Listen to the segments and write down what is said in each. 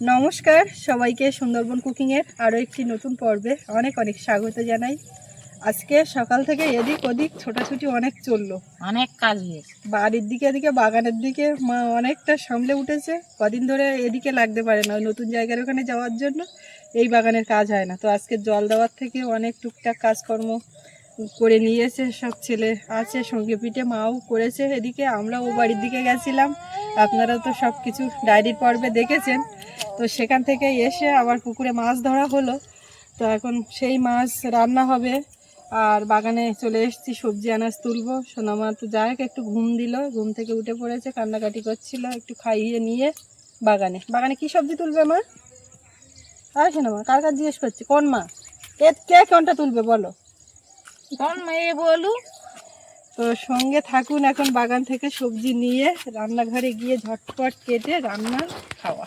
নমস্কার সবাইকে সুন্দরবন কুকিংয়ের আরও একটি নতুন পর্বে অনেক অনেক স্বাগত জানাই। আজকে সকাল থেকে এদিক ওদিক ছোটাছুটি অনেক চলল। অনেক কাজ হয়েছে। বাড়ির দিকে এদিকে বাগানের দিকে মা অনেকটা সামলে উঠেছে। কদিন ধরে এদিকে লাগতে পারে না ওই নতুন জায়গার ওখানে যাওয়ার জন্য এই বাগানের কাজ হয় না। তো আজকে জল দেওয়ার থেকে অনেক টুকটাক কাজকর্ম করে নিয়েছে, সব ছেলে আছে, সঙ্গে পিঠে মাও করেছে। এদিকে আমরা ও বাড়ির দিকে গেছিলাম। আপনারা তো সব কিছু ডায়েরির পর্বে দেখেছেন। তো সেখান থেকে এসে আবার পুকুরে মাছ ধরা হলো। তো এখন সেই মাছ রান্না হবে। আর বাগানে চলে এসেছি, সবজি আনাজ তুলবো। সোনামা তো যাই একটু ঘুম দিল। ঘুম থেকে উঠে পড়েছে, কান্নাকাটি করছিল, একটু খাইয়ে নিয়ে বাগানে। বাগানে কি সবজি তুলবে মা? আর সোনামা, কার কার জিজ্ঞেস করছি? কোন মা? এ কে কোনটা তুলবে বলো? বলু। তো সঙ্গে থাকুন এখন বাগান থেকে সবজি নিয়ে, রান্নাঘরে গিয়ে ঝটপট কেটে রান্না খাওয়া।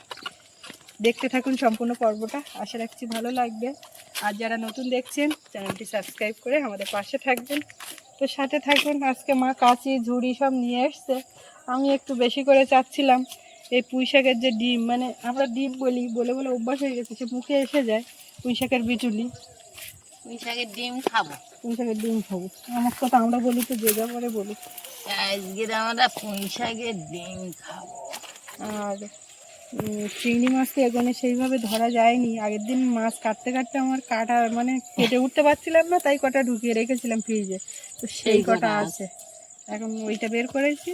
দেখতে থাকুন সম্পূর্ণ পর্বটা, আশা রাখছি ভালো লাগবে। আর যারা নতুন দেখছেন, চ্যানেলটি সাবস্ক্রাইব করে আমাদের পাশে থাকবেন। তো সাথে থাকবেন আজকে মা কাঁচি, ঝুড়ি সব নিয়ে এসছে। আমি একটু বেশি করে চাচ্ছিলাম, এই পুঁই শাকের যে ডিম মানে আমরা ডিম বলি, বলে বলে অভ্যাস হয়ে গেছে, সে মুখে এসে যায় পুঁই শাকের বিচুলি। পুঁই শাকের ডিম খাব। পুঁই শাকের ডিম খাব। আমার কথা আমরা বলি তো যে যা করে বলি। আজকে আমরা পুঁই শাকের ডিম খাব। আর চিংড়ি মাছ তো এখানে সেইভাবে ধরা যায়নি। আগের দিন মাছ কাটতে কাটতে আমার কাটা মানে কেটে উঠতে পারছিলাম না তাই কটা ঢুকিয়ে রেখেছিলাম ফ্রিজে। তো সেই কটা আছে। এখন ওইটা বের করেছি।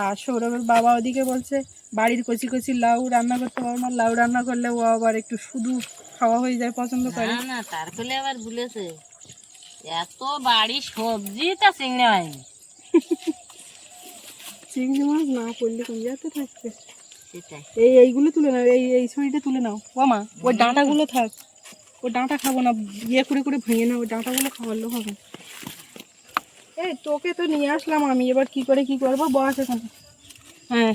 আর সৌরভের বাবা ওদিকে বলছে বাড়ির কচি কচি লাউ রান্না করতে পারব না লাউ রান্না করলে ও আবার একটু শুধু খাওয়া হয়ে যায় পছন্দ করে। না না তারপরে আবার বলেছে এত বাড়ি সবজি তা চিংড়ি হয়নি চিংড়ি মাছ না করলে কোন যাতে থাকবে? এই এইগুলো তুলে নাও এই এই ছড়িটা তুলে নাও। বামা ওই ডাঁটাগুলো থাক। ওই ডাঁটা খাব না ইয়ে করে করে ভেঙে নাও ওই ডাঁটাগুলো খাওয়ালেও হবে। এই তোকে তো নিয়ে আসলাম আমি এবার কি করে কি করব বস এখানে। হ্যাঁ।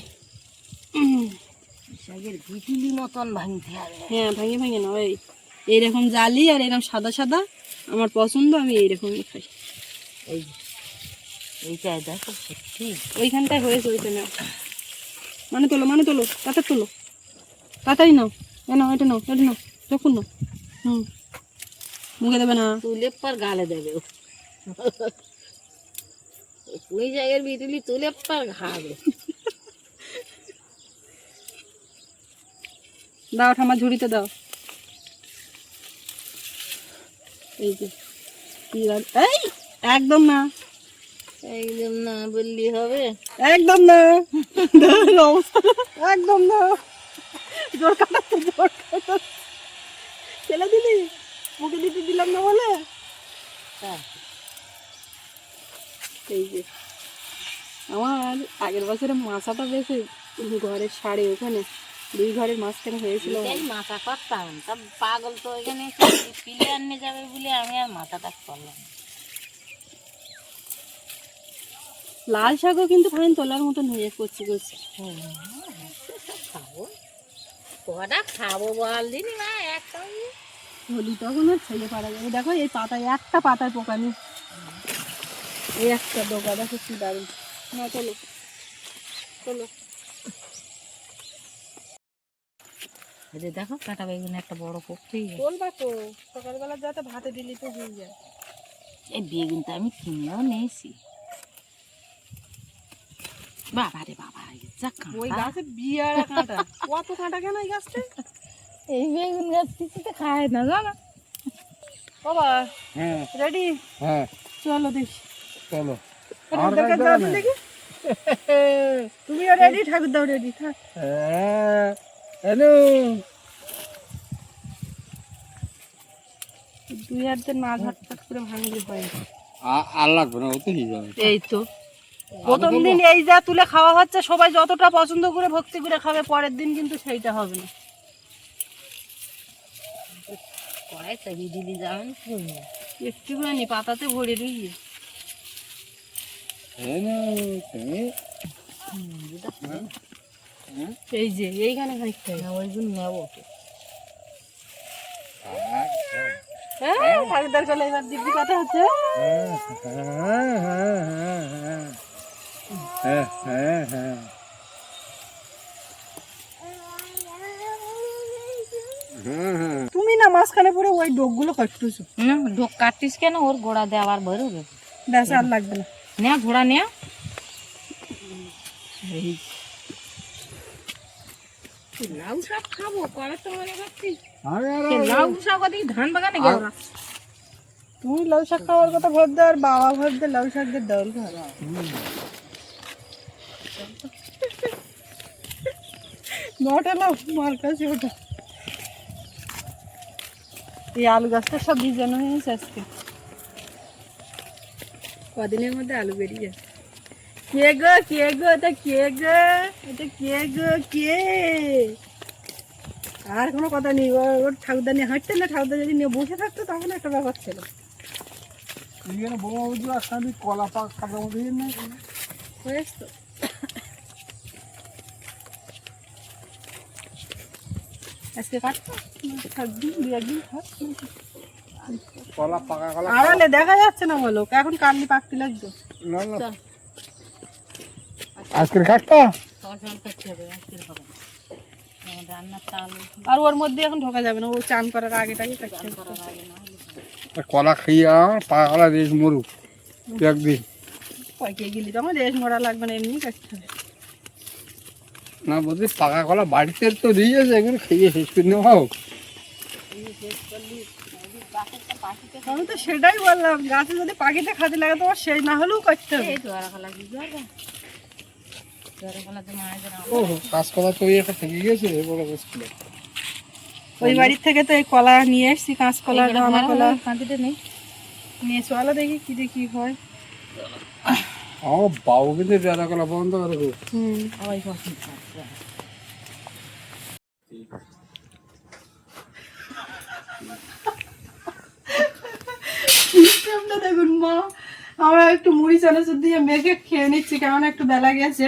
ভিটিলি মতন ভাঙতে হবে। হ্যাঁ ভেঙে ভেঙে নাও এই এইরকম জালি আর এরকম সাদা সাদা। আমার পছন্দ আমি এইরকমই খাই। এই দেখো সত্যি। ওইখানটায় হয়েছে ওইটা নাও। মানে তোলো মানে তোলো তাতে তোলো। তাড়াতাড়ি নাও। এ নাও এটা নাও এটা নাও যখন নাও। হুম। মুখে দেবে না। তুলে পর গালে দেবে। ওই পুঁই শাকের তুলে পর খাবে। দাও ঠামা ঝুড়িতে দাও। এই যে এই একদম না। একদম না বললি হবে। একদম না। একদম না। জোর কাটাচ্ছে জোর কাটাচ্ছে ফেলে দিলি? মুখে দিতে দিলাম না বলে? হ্যাঁ। এই যে আমার আগের বছরে মাছাটা বেশি ঘরের শাড়ি ওখানে। দুই ঘরের মাঝখানে হয়েছিল। মাথা করতাম। তা পাগল তো এখানে প্লেয়ার নিয়ে যাবে বলে আমি আর মাথাটা করলাম লাল শাকও কিন্তু ফাইন তোলার মতন হয়ে করছি করছি খাব কটা খাব বল দিনি না একটা হলি। তখন আর ছেলে পারা যাবে। দেখো এই পাতায় একটা পাতায় পোকা নেই। এই একটা ডোকা দেখো কি দারুণ। না চলো। চলো। যে দেখো কাটা বেগুনে একটা বড় পোকতেই বলবা তো সকালবেলা যাতে ভাতে দিলি তো হয়ে যায়। এই বেগুনটা আমি কিনেও নিয়েছি। বাবা রে বাবা এই যা ওই গাছে বিয়ার কাঁটা। কত কাঁটা কেন এই গাছটা? এই বেগুন গাছ কিছুতে খায় না জানো? বাবা হ্যাঁ। রেডি? হ্যাঁ। চলো দেখি। চলো। দেখি তুমিও রেডি ঠাকুর দাও রেডি থাক। হ্যাঁ। হ্যালো। দুই দিয়ে না ঝট করে ভাঙলে হয়। আর লাগবে না ও তো যাবে এই তো। প্রথম দিন এই যা তুলে খাওয়া হচ্ছে সবাই যতটা পছন্দ করে ভক্তি করে খাবে পরের দিন কিন্তু সেইটা হবে না। কড়াই চাবি দিলি যাবেন একটুখানি পাতাতে ভরে তুমি এই যে এইখানে খানিকটা ওই জন্য নেব হ্যাঁ, হ্যাঁ। তুমি না মাঝখানে পরে ওই ডোকগুলো কাটতেছো। ডোক কাটতিস কেন? ওর ঘোড়া দে আবার বেরোবে ব্যাস আর লাগবে না। নে ঘোড়া নে। লাউ শাক খাব? তো মনে আর লাউ শাক ওদিকে ধান বাগানে গেল। তুমি লাউ শাক খাওয়ার কথা ভাবতে আর বাবা ভাবতে লাউ শাক দিয়ে খাওয়া নটা মার কাছে ওটা এই আলু গাছটা সব ভিজানো হয়েছে আজকে। কদিনের মধ্যে আলু বেরিয়ে যাবে কে গো কে গো এটা কে গো এটা কে গো কে? আর কোনো কথা নেই ওর ঠাকুরদা নিয়ে হাঁটতে না ঠাকুরদা যদি নিয়ে বসে থাকতো তখন একটা ব্যাপার ছিল। একখানি কলা পাক কাটার মধ্যে না? তো। আজকে কাটতো একদিন দু একদিন থাক। কলা পাকা কলা আড়ালে দেখা যাচ্ছে না বলো এখন কাটলি পাকতে না না আজকের কাজটা ফসল করতে হবে আজকের হবে না। আমার রান্নার চাল আর ওর মধ্যে এখন ঢোকা যাবে না ও চান করার আগে কলা খাইয়ে আমার পাকা কলা রেস মরুক। একদিন। পয়কে গেলি তো আমার? রেশ মরা লাগবে না এমনি কাটতে হবে। না বলছি পাকা কলা বাড়িতে তো দিয়েছে এগুলো খাইয়ে শেষ করে নেওয়া হোক। আমি তো সেটাই বললাম গাছে যদি পাখিতে খাতে লাগে তোমার সেই না হলেও হবে। কাঁচকলা তো একটা থেকে গেছে বড় গাছগুলো ওই বাড়ির থেকে তো এই কলা নিয়ে এসছি কাঁচকলা দানা কলা কাঁদিতে নেই। নিয়ে চলো দেখি কি দেখি হয়। আমার বাবু কিন্তু পেয়ারা কলা বন্ধ করে দেবো হুম। ওই পছন্দ করছে সিস্টেমটা দেখুন মা? আমরা একটু মুড়ি চানাচুর দিয়ে মেখে খেয়ে নিচ্ছি কেমন একটু বেলা গেছে।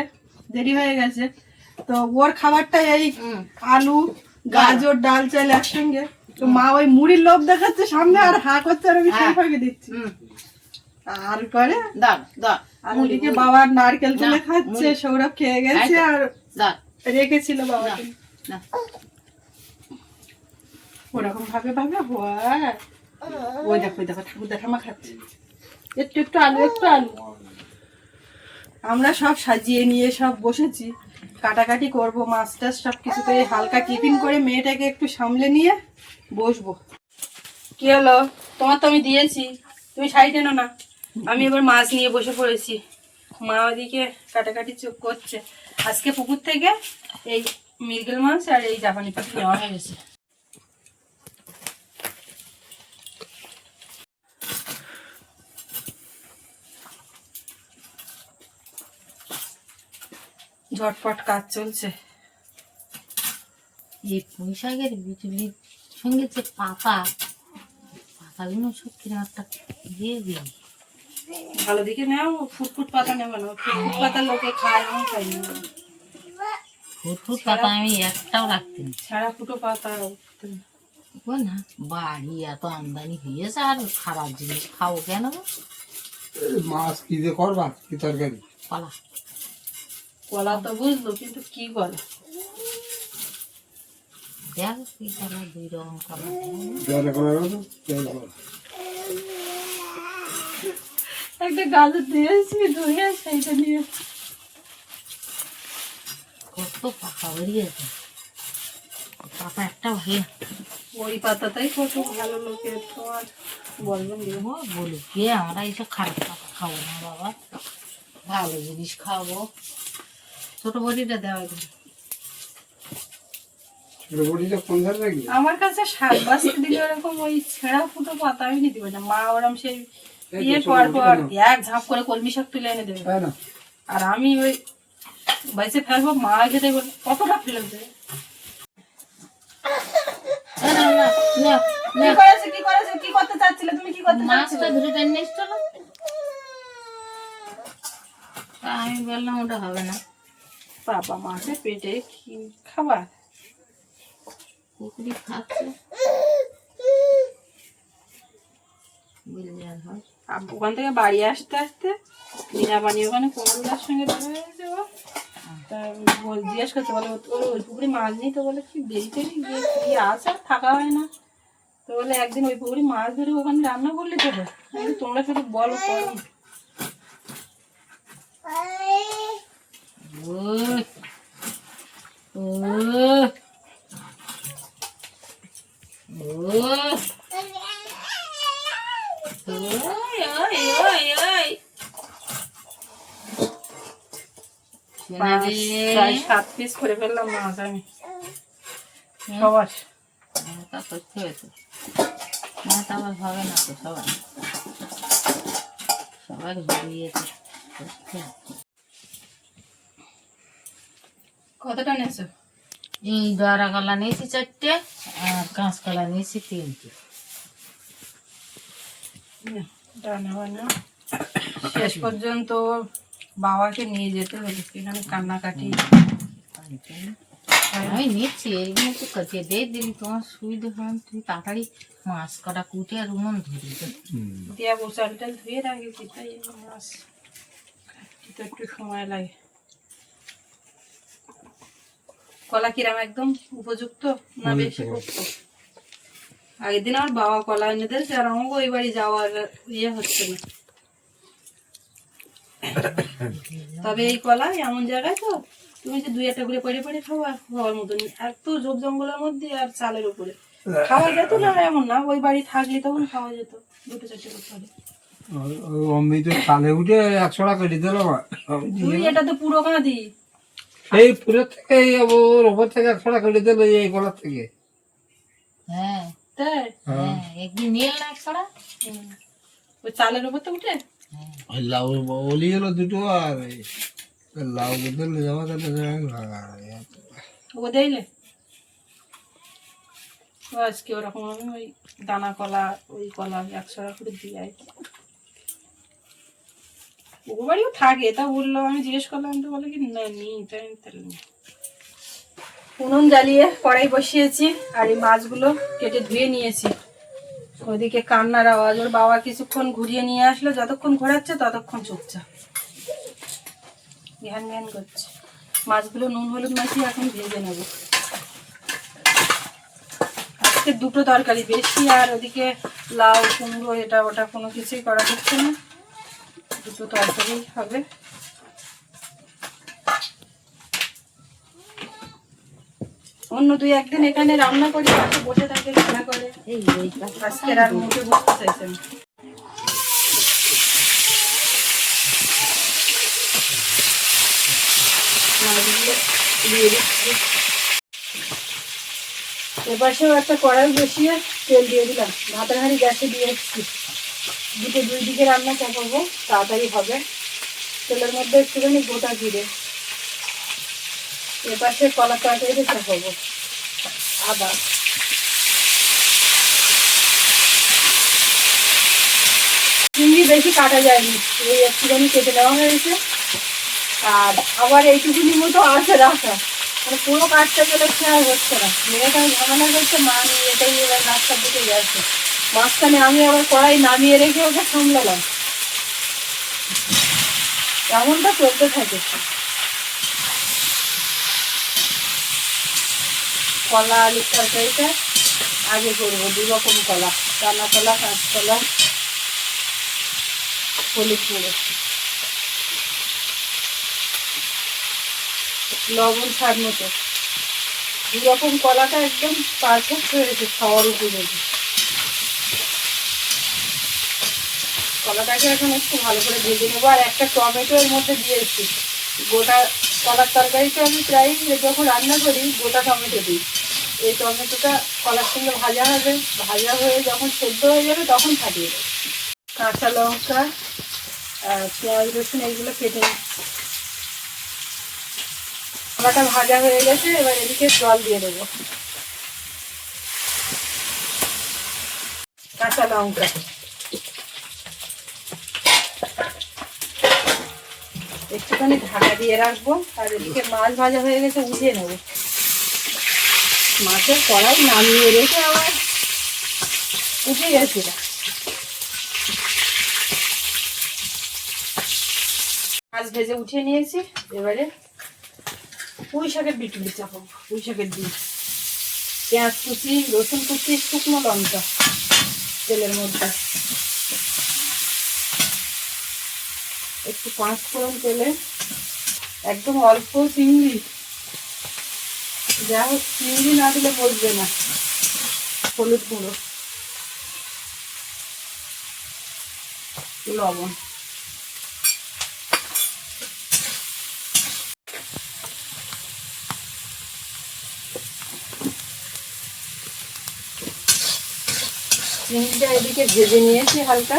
দেরি হয়ে গেছে। তো ওর খাবারটা এই আলু গাজর ডাল চাল একসঙ্গে। তো মা ওই মুড়ির লোভ দেখাচ্ছে সামনে আর হা করছে আর আমি সেই ফাঁকে দিচ্ছি। আর করে? দাঁড় দাঁড় আর ওদিকে বাবার নারকেল তুলে খাচ্ছে সৌরভ খেয়ে গেছে আর রেখেছিল বাবা ওরকম ভাবে ভাবে হয়। ওই দেখো ওই দেখো ঠাকুর দেখামা খাচ্ছে। একটু একটু আলু একটু আলু। আমরা সব সাজিয়ে নিয়ে সব বসেছি। কাটাকাটি করব মাছ টাছ সব কিছু করে হালকা টিফিন করে মেয়েটাকে একটু সামলে নিয়ে বসবো। কি হলো? তোমার তো আমি দিয়েছি। তুমি সাইড এনো না। আমি এবার মাছ নিয়ে বসে পড়েছি। মা ওদিকে কাটাকাটি চোখ করছে। আজকে পুকুর থেকে এই মৃগেল মাছ আর এই জাপানি পাখি নেওয়া হয়েছে ঝটপট কাজ চলছে। এই পুঁই শাকের বিচুলির সঙ্গে যে পাতা পাতাগুলো সব কীরকম একটা দিয়ে দিই। ভালো দিকে নাও ফুটফুট পাতা নেব না। ফুটফুট পাতা লোকে খায় আমি খাই না। ফুটফুট পাতা আমি একটাও রাখতে না ছাড়া ফুটো পাতা ও না বাড়ি এত আমদানি হয়েছে আর খারাপ জিনিস খাব কেন মাছ কি যে করবা কি তরকারি? কলা কলা তো বুঝলো কিন্তু কি কলা? একটা গাজর দিয়েছি ধুয়ে সেইটা নিয়ে। কত পাকা বেরিয়েছে পাতা একটা ভালো ওই পাতাটাই কত ভালো লোকের তোমার বলবেন দিও ও বলুক কে আমরা এইসব খারাপ পাতা খাব না বাবা। ভালো জিনিস খাব। ছোট বড়িটা দেওয়া আমার কাছে শাক বাঁচতে দিলে ওরকম ওই ছেঁড়া ফুটো পাতা আমি নিতে পারি মা ওরম সেই ইয়ে পর পর এক ঝাঁপ করে কলমি শাক তুলে এনে দেবে। আর আমি ওই বাইসে ফেলব মা খেতে বলে কতটা ফেলে দেবে। কি করেছে কি করেছে কি করতে চাচ্ছিলে তুমি কি করতে মাছটা ধরে টেনে না? আমি বললাম ওটা হবে না। বাবা মাছের পেটে কি খাবার? পুকুরি খাচ্ছে হয়। ওখান থেকে বাড়ি আসতে আসতে বিনা বাড়ি ওখানে কোমরুলার সঙ্গে দেখা হয়েছে ও তা বল জিজ্ঞেস করছে বলে ওর ওই পুকুরে মাছ নেই? তো বলে কি টেরি গিয়ে কি আর থাকা হয় না। তো বলে একদিন ওই পুকুরে মাছ ধরে ওখানে রান্না করলে তো তোমরা শুধু বলো করো সাত, পিস করে ফেললাম মাছ আমি সবার তা করতে হয়েছে তা আবার হবে না তো সবাই সবাই ঘুরিয়েছে কতটা নেছো এই দরা কলা নিয়েছি চারটে আর কাঁচকলা নিয়েছি তিনটে। শেষ পর্যন্ত বাবাকে নিয়ে যেতে হলো এখানে কান্নাকাটি। আমি নিচ্ছি এইগুলো তো কাটিয়ে দিয়ে দিবি তোমার সুবিধা হয় তুই তাড়াতাড়ি মাছ কটা কুটে আর উনুন ধরি। দিয়া বসালটা ধুয়ে রাখেছি তাই মাছ। তো একটু সময় লাগে। কলা কিরাম একদম উপযুক্ত? না বেশি আগের দিন আমার বাবা কলা এনে দিয়েছে আর আমাকে ওই বাড়ি যাওয়ার ইয়ে হচ্ছে না। তবে এই কলা এমন জায়গায় তো তুমি যে দুই একটা করে পড়ে পড়ে খাওয়া খাওয়ার মতন এত ঝোপ জঙ্গলের মধ্যে আর চালের উপরে। খাওয়া যেত না এমন না ওই বাড়ি থাকলে তখন খাওয়া যেত দুটো চারটে করে পরে অমৃত উঠে একশো টাকা তুই এটা তো পুরো কাঁদি এই ফুলের থেকে এই ওর ওপর থেকে একশো টাকা কেটে দিল এই গলার থেকে। হ্যাঁ তাই? হ্যাঁ। একদিন নিয়ে না ছড়া ওই চালের উপর তো উঠে? ওই লাউ ওলি হলো দুটো আর লাউ দিল যাওয়া তাহলে ও দেখলে আজকে ওরকম আমি ওই দানা কলা ওই কলা একশো টাকা করে দিয়ে আই ও বাড়িও থাকে, তা বলল আমি জিজ্ঞেস করলাম, তো বলে কি, না, নি তাই তাহলে উনুন জ্বালিয়ে কড়াই বসিয়েছি, আর এই মাছগুলো কেটে ধুয়ে নিয়েছি। ওদিকে কান্নার আওয়াজ, ওর বাবা কিছুক্ষণ ঘুরিয়ে নিয়ে আসলো, যতক্ষণ ঘোরাচ্ছে ততক্ষণ চুপচাপ। জ্ঞান জ্ঞান করছে। মাছগুলো নুন, হলুদ মাখিয়ে এখন ভেজে নেব। আজকে দুটো তরকারি, বেশি আর ওদিকে লাউ, কুমড়ো, এটা ওটা কোনো কিছুই করা হচ্ছে না। দুটো তরকারি হবে। অন্য দুই একদিন এখানে রান্না করি পাশে বসে থাকে রান্না করে। আজকে আর মুখে বসতে চাইছে না। মাছগুলো দিয়ে এপাশেও একটা কড়াই বসিয়ে তেল দিয়ে দিলাম। ভাতের হাঁড়ি গ্যাসে দিয়ে এসছি দুটো দুই দিকে রান্না চাপাবো তাড়াতাড়ি হবে। তেলের মধ্যে একটুখানি গোটা জিরে। এপাশে কলা তরকারিতে চাপাবো আদা। চিংড়ি বেশি কাটা যায়নি, এই একটুখানি কেটে নেওয়া হয়েছে আর আবার এইটুকুনি মতো আছে, রাখা। মানে পুরো কাজটা গেলে আর হচ্ছে না। মেয়েটা ঝামেলা করছে মা নিয়ে এটাই এবার নাস্তার দিকে গেছে মাঝখানে আমি আবার কড়াই নামিয়ে রেখে ওকে সামলালাম। এমনটা চলতে থাকে। কলা, আলুর তরকারিটা আগে করব, দু রকম কলা রান্না কলা কাঁচকলা হলুদ গুঁড়ো লবণ স্বাদ মতো। দু রকম কলাটা একদম পারফেক্ট হয়েছে খাওয়ার উপযোগী। কলাটাকে এখন একটু ভালো করে ভেজে নেব। আর একটা টমেটো এর মধ্যে দিয়েছি। গোটা কলার তরকারিটা আমি প্রায় যখন রান্না করি, গোটা টমেটো দিই। এই টমেটোটা কলার সঙ্গে ভাজা হবে। ভাজা হয়ে যখন সেদ্ধ হয়ে যাবে, তখন ফাটিয়ে দেবো কাঁচা লঙ্কা, আর পেঁয়াজ, রসুন এইগুলো কেটে কলাটা ভাজা হয়ে গেছে, এবার এদিকে জল দিয়ে দেবো। কাঁচা লঙ্কা। একটুখানি ঢাকা দিয়ে রাখব, আর এদিকে মাছ ভাজা হয়ে গেছে, উঠিয়ে নেব। মাছের কড়াই নামিয়ে রেখে আবার উঠে গেছিল মাছ ভেজে উঠিয়ে নিয়েছি, এবারে পুঁই শাকের বিটুলি চাপাবো, পুঁই শাকের ডিম পেঁয়াজ কুচি, রসুন কুচি, শুকনো লঙ্কা, তেলের মধ্যে। একটু পাঁচ ফোড়ন তেলে, একদম অল্প চিংড়ি। যা হোক, চিংড়ি না দিলে বসবে না। হলুদ গুঁড়ো। লবণ। চিংড়িটা এদিকে ভেজে নিয়েছি হালকা।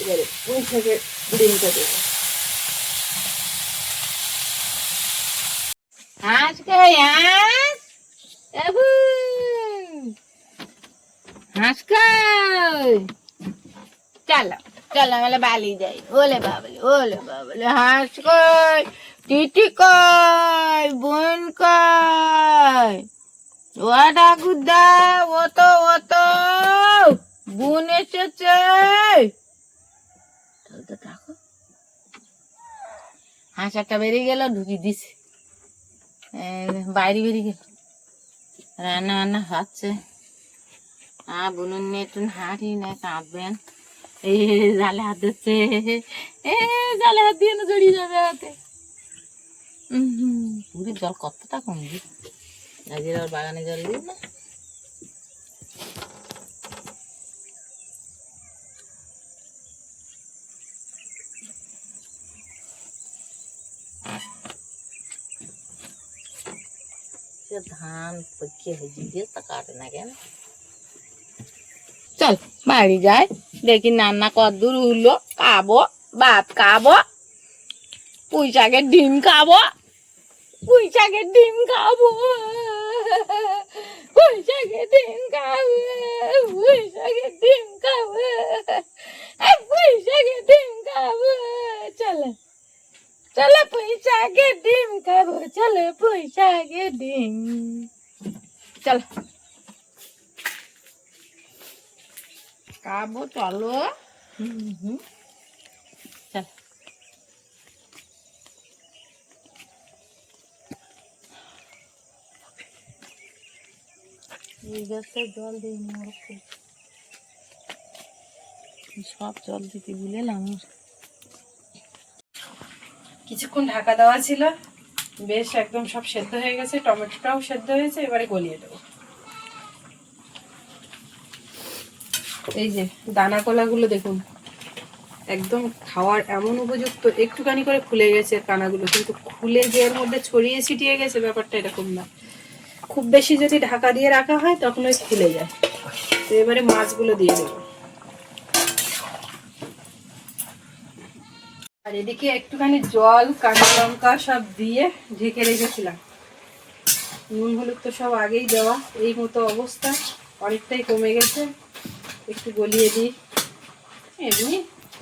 এবারে ওই থেকে ডিমটা দেবো হাঁস কই হাঁস এবু হাঁস কই চলো চলো আমরা বালি যাই ওলে বাবলে ওলে বাবলে হাঁস কই টিটি কই বোন কই ও ঠাকুরদা ও তো ও তো বোন এসেছে তাহলে তো দেখো হাঁস একটা বেরিয়ে গেল, ঢুকি দিছে। বাইরে বেরিয়ে গেল। রান্না বান্না হচ্ছে। আ, বুনুন নিয়ে একটু হাঁটি না, কাঁদবেন। এই জালে হাত দিচ্ছে। এ, জালে হাত দিয়ে না জড়িয়ে যাবে হাতে। পুরীর জল কতটা কমবে আজের ওর বাগানে জল দিই না? সে ধান পকে হয়ে তা কাটে না কেন? চল, বাড়ি যাই। দেখি রান্না কদ্দূর হলো খাব, ভাত খাব। পুঁই শাকের ডিম খাব। পুঁই শাকের ডিম খাব। পুঁই শাকের ডিম খাব। পুঁই শাকের ডিম খাব। এই পুঁই শাকের ডিম খাব। চলো পুঁই শাকের ডিম খাব চলো পুঁই শাকের ডিম চলো খাব চলো হুম হুম চল এই গাছটা জল দিই মোর সব জল দিতে ভুলেলাম কিছুক্ষণ ঢাকা দেওয়া ছিল। বেশ একদম সব সেদ্ধ হয়ে গেছে, টমেটোটাও সেদ্ধ হয়েছে, এবারে গলিয়ে দেবো। এই যে দানা কলাগুলো দেখুন, একদম খাওয়ার এমন উপযুক্ত, একটুখানি করে খুলে গেছে কানাগুলো কিন্তু খুলে যে মধ্যে ছড়িয়ে ছিটিয়ে গেছে ব্যাপারটা এরকম না। খুব বেশি যদি ঢাকা দিয়ে রাখা হয়, তখন ওই খুলে যায়। তো এবারে মাছগুলো দিয়ে দেবো। আর এদিকে একটুখানি জল, কাঁচা লঙ্কা সব দিয়ে ঢেকে রেখেছিলাম। নুন, হলুদ তো সব আগেই দেওয়া। এই মতো অবস্থা, অনেকটাই কমে গেছে। একটু গলিয়ে দিই। এমনি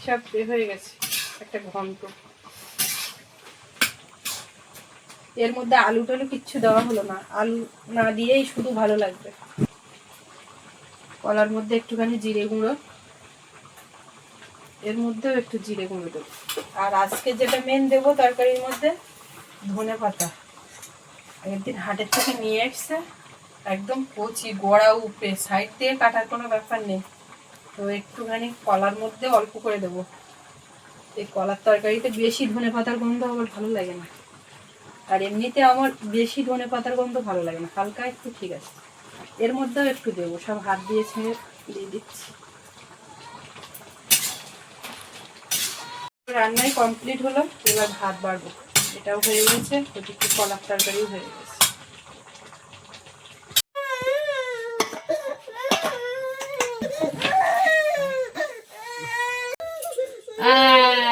সব হয়ে গেছে, একটা ঘন্ট। এর মধ্যে আলু টালু কিচ্ছু দেওয়া হলো না। আলু না দিয়েই শুধু ভালো লাগবে। কলার মধ্যে একটুখানি জিরে গুঁড়ো। এর মধ্যেও একটু জিরে গুঁড়ো দেবো। আর আজকে যেটা মেন দেবো তরকারির মধ্যে, ধনে পাতা। আগের দিন হাটের থেকে নিয়ে এসছে, একদম কচি, গোড়া উপরে সাইড দিয়ে কাটার কোনো ব্যাপার নেই। তো একটুখানি কলার মধ্যে অল্প করে দেবো। এই কলার তরকারিতে বেশি ধনে পাতার গন্ধ আমার ভালো লাগে না। আর এমনিতে আমার বেশি ধনে পাতার গন্ধ ভালো লাগে না, হালকা একটু ঠিক আছে। এর মধ্যেও একটু দেবো, সব হাত দিয়ে ছেড়ে দিয়ে দিচ্ছি। রান্নাই কমপ্লিট হলো এবার ভাত বাড়বো। এটাও হয়ে গেছে ওদিকে কলার তরকারিও হয়ে গেছে।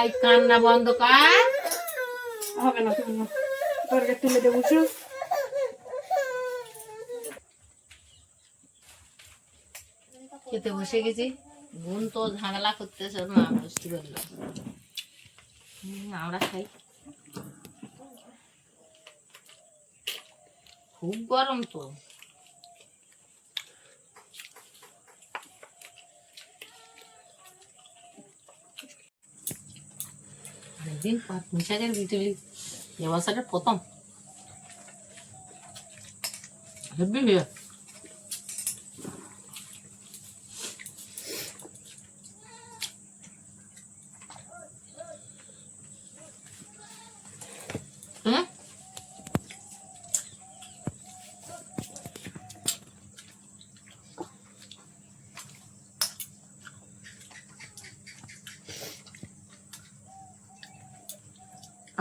এই কান্না বন্ধ কর। হবে না তুমি তরকারি তুলে দেবো খেতে বসে গেছি। বোন তো ঝামেলা করতেছে না বুঝতে হুম, আমরা খাই। খুব গরম তো। অনেকদিন পর মিশাকের বিটুলি এ বছরের প্রথম হয়ে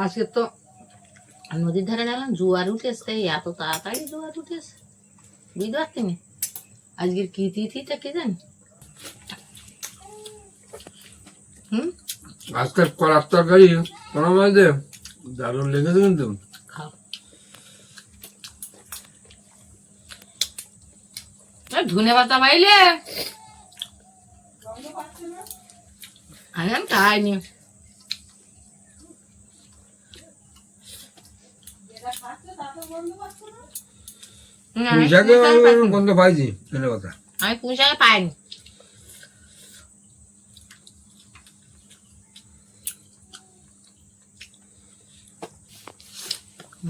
আজকে তো নদীর ধারে গেলাম জোয়ার উঠেছে এত তাড়াতাড়ি জোয়ার উঠেছে। বুঝতে পারতিনি আজকের কি তিথিটা কে জানি? হুম? আজকের কলার তরকারি কোনো দারুণ লেগেছে কিন্তু। খাও। এই পাতা পাইলে? আমি খাইনি না, আমি পুঁইশাকে পুঁই শাক। গন্ধ পাইছি ধনে কথা। আমি পুঁই শাকে পাইনি।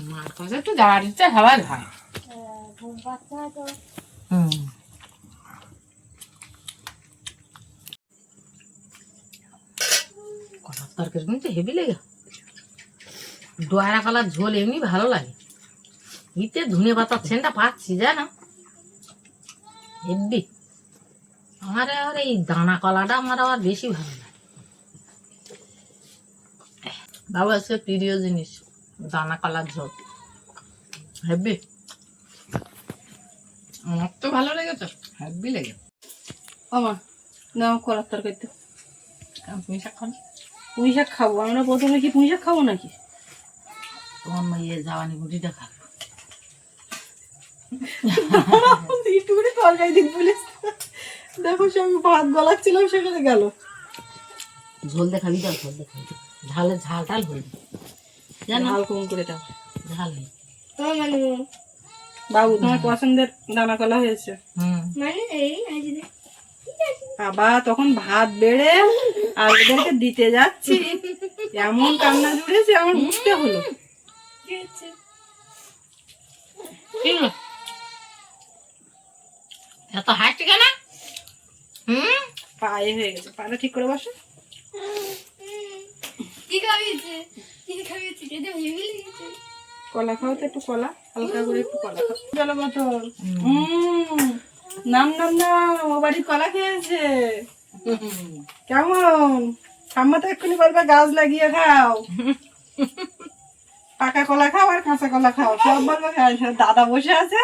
মার কাছে একটু ইচ্ছা হওয়ার হয় হুম। তরকারি কিন্তু হেভি লেগে। দোয়ারা কলার ঝোল এমনি ভালো লাগে। ইতে ধনে পাতার সেনটা পাচ্ছি জানো? হেভি আমার আর এই দানা কলাটা আমার আবার বেশি ভালো লাগে। বাবু আজকে প্রিয় জিনিস দানা কলার ঝোল। হেভি আমার তো ভালো লেগেছে হেভি লেগে আমার নাও কলার তরকারি তো পুঁই শাক খান পুঁই শাক খাব আমরা প্রথমে কি পুঁই শাক খাব নাকি? তোমার মাইয়ে যাওয়ানি গুটিটা খাবে। তরকারি দিক দেখো সে আমি ভাত গলাচ্ছিলাম সেখানে গেল ঝোল দাও ঝোল ঝালে ঝাল ঝাল হয়ে জানো ঝাল কম করে দাও ঝাল হয়ে বাবু তোমার পছন্দের দানা কলা হয়েছে? বাবা তখন ভাত বেড়ে আর ওদেরকে দিতে যাচ্ছি এমন কান্না জুড়েছে আমার হলো। কি হলো? এত হাসি কেন? হুম? পায়ে হয়ে গেছে। পাটা ঠিক করে বসো। কি খাবিয়েছে কি খাবিয়েছে খেতে ভেবে লেগেছে কলা খাও তো একটু কলা। হালকা করে একটু কলা খাও। চলো বোতল। নাম নাম না ও বাড়ির কলা খেয়েছে। কেমন? ঠাম্মা তো এক্ষুনি বলবে গাছ লাগিয়ে খাও। পাকা কলা খাও আর কাঁচা কলা খাও। সব বলবে সব দাদা বসে আছে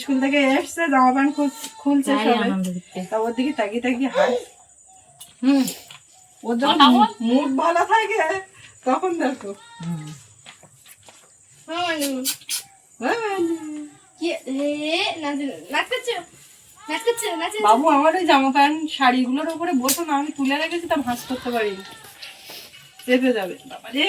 স্কুল থেকে এসছে জামা প্যান্ট খুলছে সবাই। তা ওর দিকে তাকিয়ে তাকিয়ে হাস। হুম। ওর যখন মুড ভালো থাকে তখন দেখো। হ্যাঁ, বাবু আমার ওই জামা প্যান্ট শাড়িগুলোর উপরে বসো না আমি তুলে রেখেছি তা ভাঁজ করতে পারিনি চেপে যাবে। বাবা রে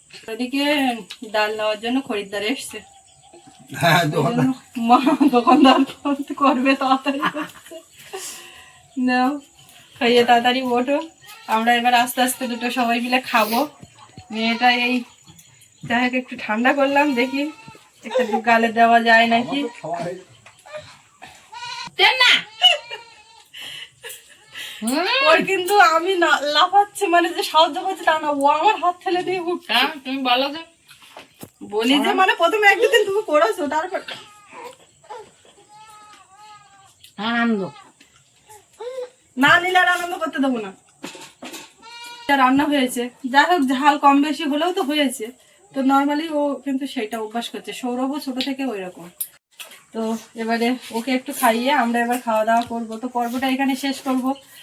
ওদিকে ডাল নেওয়ার জন্য খরিদ্দার এসছে। হ্যাঁ মা দোকানদার করতে- করবে তাড়াতাড়ি নাও খাইয়ে তাড়াতাড়ি ওঠো। আমরা এবার আস্তে আস্তে দুটো সবাই মিলে খাব। মেয়েটা এই যাই হোক একটু ঠান্ডা করলাম দেখি একটু গালে দেওয়া যায় নাকি। না। ওর কিন্তু আমি না লাফাচ্ছে মানে যে সাহায্য করছে তা না ও আমার হাত ঠেলে দিয়ে উঠ কেন তুমি বলো যে। বলি যে মানে প্রথমে একদিন তুমি করেছ তারপর আনন্দ না নিলে আর আনন্দ করতে দেবো না। রান্না হয়েছে যাই হোক ঝাল কম বেশি হলেও তো হয়েছে। তো নর্মালি ও কিন্তু সেটা অভ্যাস করছে সৌরভও ছোট থেকে ওই রকম তো এবারে ওকে একটু খাইয়ে আমরা এবার খাওয়া দাওয়া করব। তো পর্বটা এখানে শেষ করব।